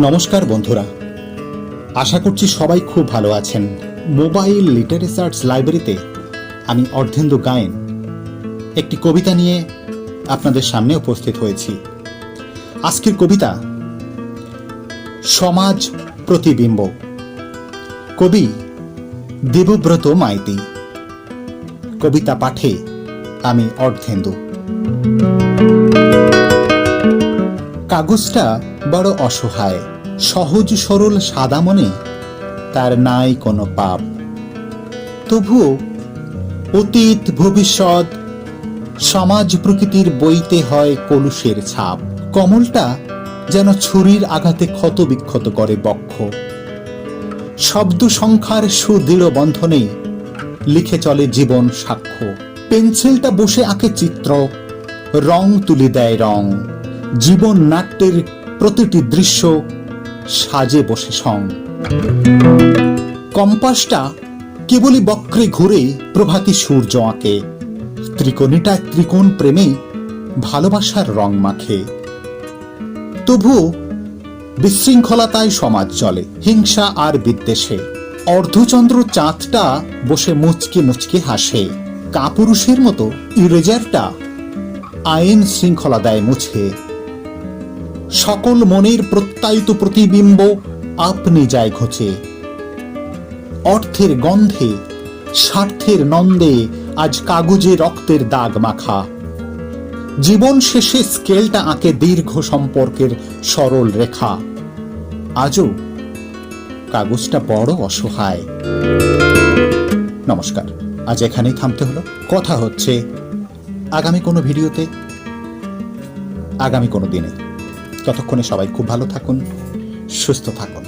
নমস্কার বন্ধুরা। আশা করছি সবাই খুব ভালো আছেন। মোবাইল লিটারেচার্স লাইব্রেরিতে আমি অর্ধেন্দু গায়েন। একটি কবিতা নিয়ে আপনাদের সামনে উপস্থিত হয়েছি। আজকের কবিতা, সমাজ প্রতিবিম্ব। কবি দেবব্রত মাইতি। কবিতা পাঠে আমি অর্ধেন্দু। কাগজটা বড় অসহায়, সহজ সরল সাদা মনে, তার নাই কোনো পাপ। তবুও অতীত, ভবিষ্যৎ, সমাজ প্রকৃতির বইতে হয় কলুষের ছাপ। কমলটা যেন ছুরির আঘাতে ক্ষত বিক্ষত করে বক্ষ। শব্দ সংখ্যার সুদৃঢ় বন্ধনে লিখে চলে জীবন সাক্ষ্য। পেন্সিলটা বসে আঁকে চিত্র, রং তুলে দেয় রং। জীবন নাট্যের প্রতিটি দৃশ্য সাজে বসে সং। কম্পাসটা কেবলই বক্রে ঘুরে প্রভাতী সূর্য আঁকে। ত্রিকোণীটা ত্রিকোণ প্রেমে ভালোবাসার রং মাখে। তবুও বিশৃঙ্খলতায় সমাজ চলে, হিংসা আর বিদ্বেষে। অর্ধচন্দ্র চাঁদটা বসে মুচকে মুচকে হাসে। কাপুরুষের মতো ইরেজারটা আইন শৃঙ্খলা দেয় মুছে। সকল মনের প্রত্যায়িত প্রতিবিম্ব আপনি যায় ঘোচে। অর্থের গন্ধে, স্বার্থের নন্দে আজ কাগজে রক্তের দাগ মাখা। জীবন শেষে স্কেলটা আঁকে দীর্ঘ সম্পর্কের সরল রেখা। আজও কাগজটা বড় অসহায়। নমস্কার, আজ এখানেই থামতে হলো। কথা হচ্ছে আগামী কোনো ভিডিওতে, আগামী কোনো দিনে। ততক্ষণে সবাই খুব ভালো থাকুন সুস্থ থাকুন।